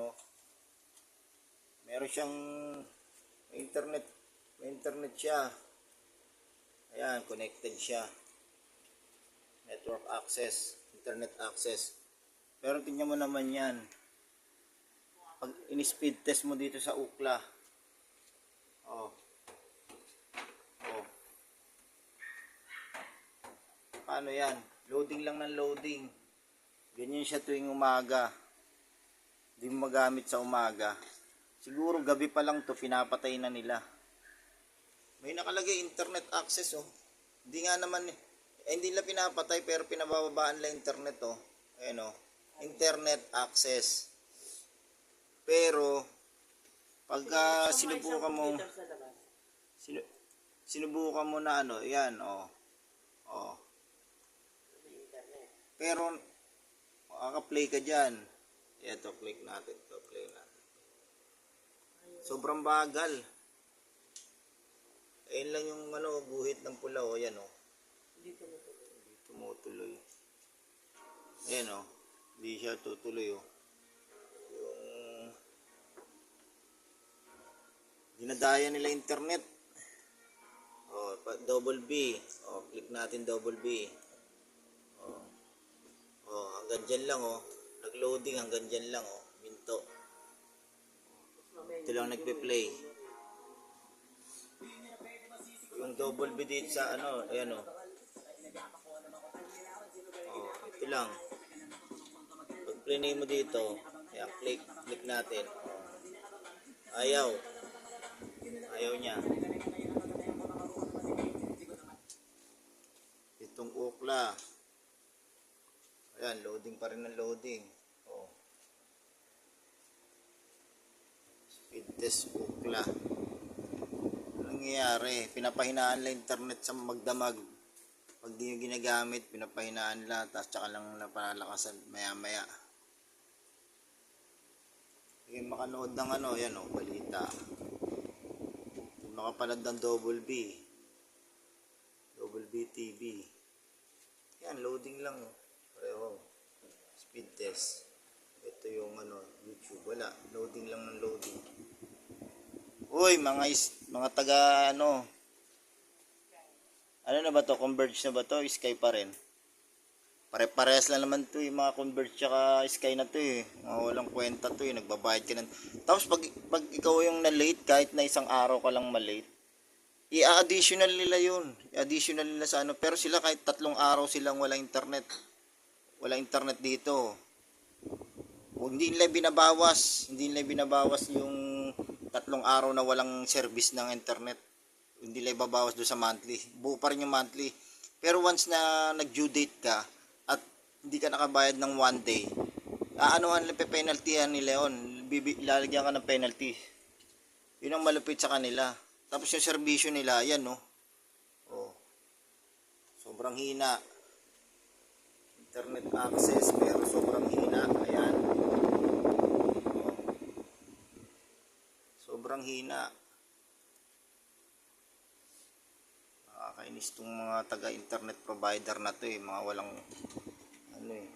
Ayan o. Meron siyang internet. Internet siya. Ayan, connected siya. Network access. Internet access. Pero tingnan mo naman yan. Pag in-speed test mo dito sa ukla. Oh. Oh. Paano yan? Loading lang ng loading. Ganyan siya tuwing umaga. Hindi magamit sa umaga. Siguro gabi pa lang to pinapatay na nila. May nakalagay internet access oh. Hindi nga naman eh, hindi nila pinapatay pero pinabababaan lang internet oh. Ayan oh. Internet access. Pero pagka sinubukan mo sinu, sinubukan mo na ano, yan oh. Oh. Pero makaka-play ka diyan. Ito click natin, to play natin. Sobrang bagal. Ayun lang yung ano, guhit ng pula oh, yan oh. Hindi tumutuloy. Hindi tumutuloy. Ayan oh. Hindi siya tutuloy oh. Yung dinadaya nila internet. Pa- double B. Oh, click natin double B. Oh. Oh, hanggang dyan lang oh. Nag-loading hanggang dyan lang oh. Minto. Ito lang nagpe-play. Yung double B dito sa ano, ayan oh. Oh, ito lang. Pag play mo dito, ayan, click, click natin. Ayaw. Ayaw niya. Itong ukla. Ayan, loading pa rin ng loading. Test ukla. Nangyayari? Pinapahinaan lang internet sa magdamag. Pag di nyo ginagamit, pinapahinaan lang, tapos tsaka lang napalakasan maya maya. Sige, makanood ng ano, yan o, balita. Makapanood ng Double B. Double B TV. Yan, loading lang. oh. Pareho. Speed test. Ito yung ano, YouTube. Wala. Loading lang ng loading. Uy, mga is, mga taga ano. Ano na ba to? Converge na ba to? Sky pa rin. Pare-parehas lang naman to yung mga Converge tsaka Sky na to eh. Mga walang kwenta to eh. Nagbabayad ka ng... Tapos pag, pag ikaw yung na-late, kahit na isang araw ka lang ma-late, i-additional nila yun. I-additional nila sa ano. Pero sila kahit tatlong araw silang walang internet. Walang internet dito. Hindi nila binabawas. Hindi nila binabawas yung tatlong araw na walang service ng internet. Hindi nila ibabawas doon sa monthly. Buo pa rin yung monthly. Pero once na nag-due date ka at hindi ka nakabayad ng one day, aanuhan penalty nila yun. Bibi, lalagyan ka ng penalty. Yun ang malupit sa kanila. Tapos yung serbisyo nila, yan no. Oh. Sobrang hina. Internet access, pero sobrang hina. Ayan. Oh. Sobrang hina. Nakakainis tong mga taga-internet provider na to eh. Mga walang, ano eh.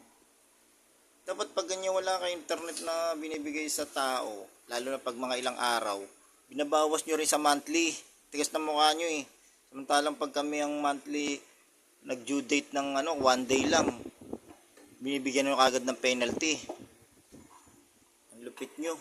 Dapat pag ganyan wala kay internet na binibigay sa tao, lalo na pag mga ilang araw, binabawas nyo rin sa monthly. Tigas na mukha nyo eh. Samantalang pag kami ang monthly nag-due date ng ano, one day lang, binibigyan nyo kagad ng penalty. Ang lupit nyo.